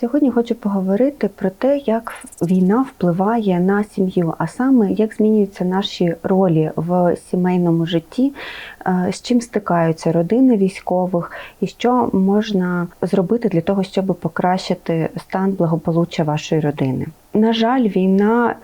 Сьогодні хочу поговорити про те, як війна впливає на сім'ю, а саме як змінюються наші ролі в сімейному житті, е, з чим стикаються родини військових, і що можна зробити для того, щоб покращити стан благополуччя вашої родини. На жаль, війна.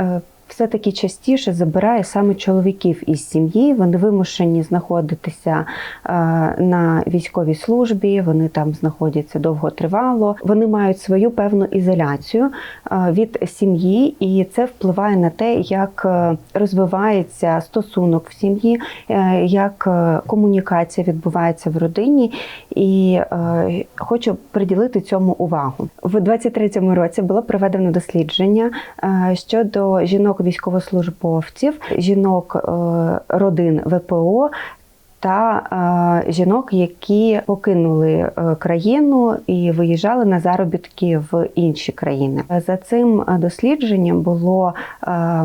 Все-таки частіше забирає саме чоловіків із сім'ї. Вони вимушені знаходитися е, на військовій службі, вони там знаходяться довготривало. Вони мають свою певну ізоляцію е, від сім'ї, і це впливає на те, як е, розвивається стосунок в сім'ї, як комунікація відбувається в родині. І хочу приділити цьому увагу. В 23-му році було проведено дослідження щодо жінок військовослужбовців, жінок е, родин ВПО. Та е, жінок, які покинули е, країну і виїжджали на заробітки в інші країни. За цим е, дослідженням було е,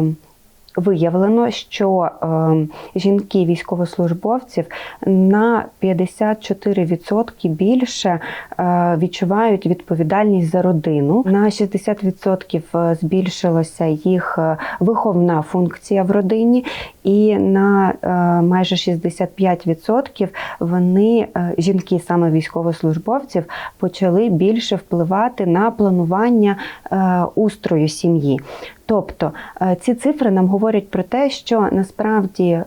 виявлено, що е, жінки військовослужбовців на 54% більше е, відчувають відповідальність за родину. На 60% збільшилася їх е, виховна функція в родині, і на е, майже 65% вони, е, жінки саме військовослужбовців, почали більше впливати на планування е, устрою сім'ї. Тобто е, ці цифри нам говорять про те, що насправді е,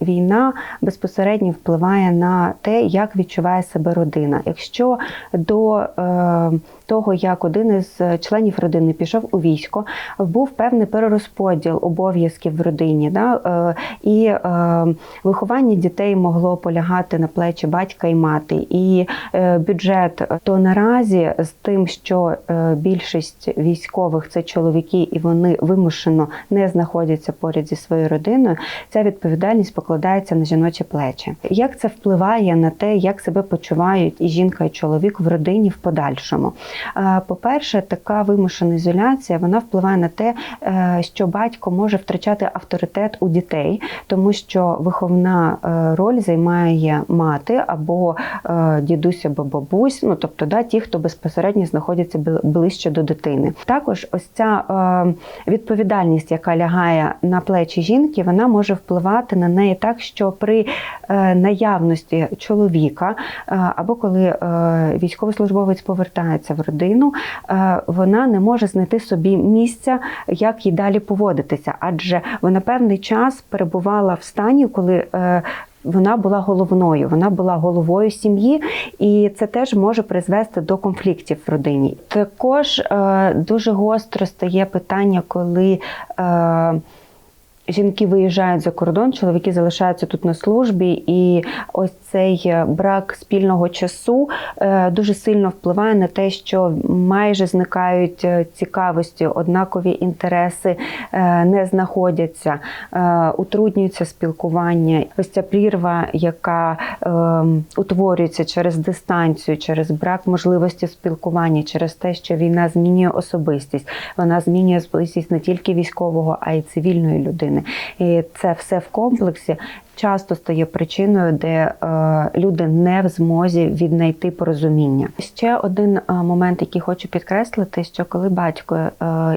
війна безпосередньо впливає на те, як відчуває себе родина. Якщо до е, того, як один із членів родини пішов у військо, був певний перерозподіл обов'язків в родині, да? е, і е, виховання дітей могло полягати на плечі батька і мати, і е, бюджет, то наразі з тим, що е, більшість військових це чоловіки, і вони вимушено не знаходяться поряд зі своєю родиною, ця відповідальність покладається на жіночі плечі. Як це впливає на те, як себе почувають і жінка, і чоловік в родині в подальшому? Е, По-перше, така вимушена ізоляція вона впливає на те, е, що батько може втрачати авторитет у дітей, тому що виховна е, роль займає мати або дідусь або бабусь, ну тобто да, ті, хто безпосередньо знаходяться ближче до дитини. Також ось ця відповідальність, яка лягає на плечі жінки, вона може впливати на неї так, що при наявності чоловіка або коли військовослужбовець повертається в родину, е, вона не може знайти собі місця, як їй далі поводитися, адже вона певний час перебувала в стані, коли е, вона була головною, вона була головою сім'ї, і це теж може призвести до конфліктів в родині. Також е, дуже гостро стає питання, коли жінки виїжджають за кордон, чоловіки залишаються тут на службі, і ось цей е, брак спільного часу е, дуже сильно впливає на те, що майже зникають е, цікавості, однакові інтереси не знаходяться, утруднюється спілкування. Ось ця прірва, яка е, утворюється через дистанцію, через брак можливості спілкування, через те, що війна змінює особистість, вона змінює особистість не тільки військового, а й цивільної людини. І це все в комплексі часто стає причиною, де е, люди не в змозі віднайти порозуміння. Ще один е, момент, який хочу підкреслити, що коли батько е,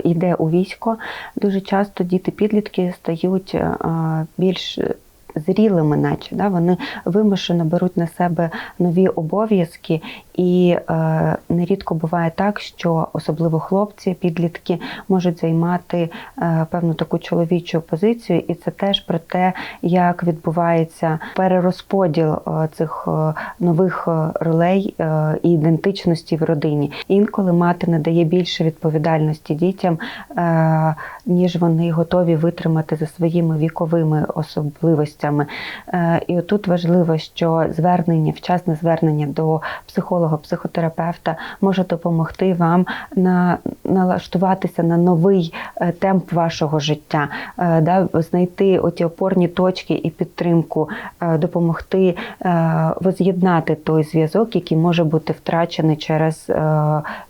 йде у військо, дуже часто діти-підлітки стають більш зрілими, наче да, вони вимушено беруть на себе нові обов'язки, і е, нерідко буває так, що особливо хлопці, підлітки можуть займати е, певну таку чоловічу позицію, і це теж про те, як відбувається перерозподіл е, цих е, нових е, ролей е, і ідентичності в родині. Інколи мати надає більше відповідальності дітям, е, ніж вони готові витримати за своїми віковими особливостями. Е, І отут важливо, що звернення, вчасне звернення до психолога, психотерапевта може допомогти вам на налаштуватися на новий е, темп вашого життя, е, да, знайти оті опорні точки і підтримку, допомогти воз'єднати той зв'язок, який може бути втрачений через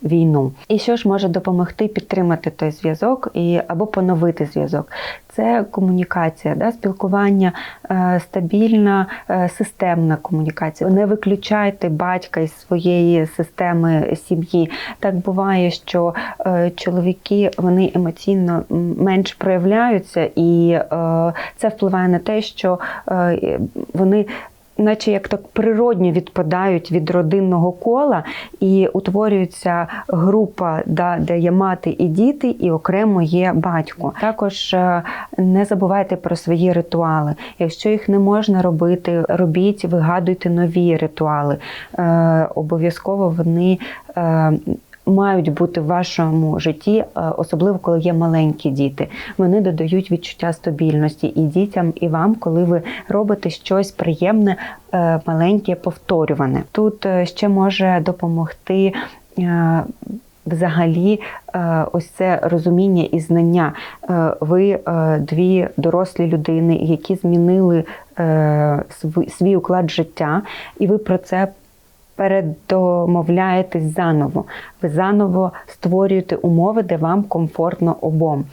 війну. І що ж може допомогти підтримати той зв'язок і або поновити зв'язок? Це комунікація, да, спілкування, е, стабільна е, системна комунікація. Не виключайте батька із своєї системи сім'ї. Так буває, що е, чоловіки вони емоційно менш проявляються, і це впливає на те, що вони. Наче як так природньо відпадають від родинного кола і утворюється група, де є мати і діти, і окремо є батько. Також е, не забувайте про свої ритуали. Якщо їх не можна робити, робіть, вигадуйте нові ритуали. Е, обов'язково вони. Мають бути в вашому житті, е, особливо коли є маленькі діти. Вони додають відчуття стабільності і дітям, і вам, коли ви робите щось приємне, е, маленьке, повторюване. Тут е, ще може допомогти. Взагалі, ось це розуміння і знання. Ви дві дорослі людини, які змінили свій уклад життя, і ви про це передомовляєтесь заново. Ви заново створюєте умови, де вам комфортно обом.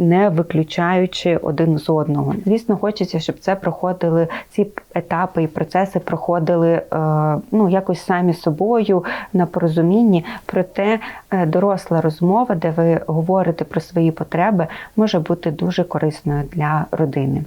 Не виключаючи один з одного. Звісно, хочеться, щоб це проходили ці етапи і процеси проходили е, ну якось самі собою на порозумінні. Проте е, доросла розмова, де ви говорите про свої потреби, може бути дуже корисною для родини.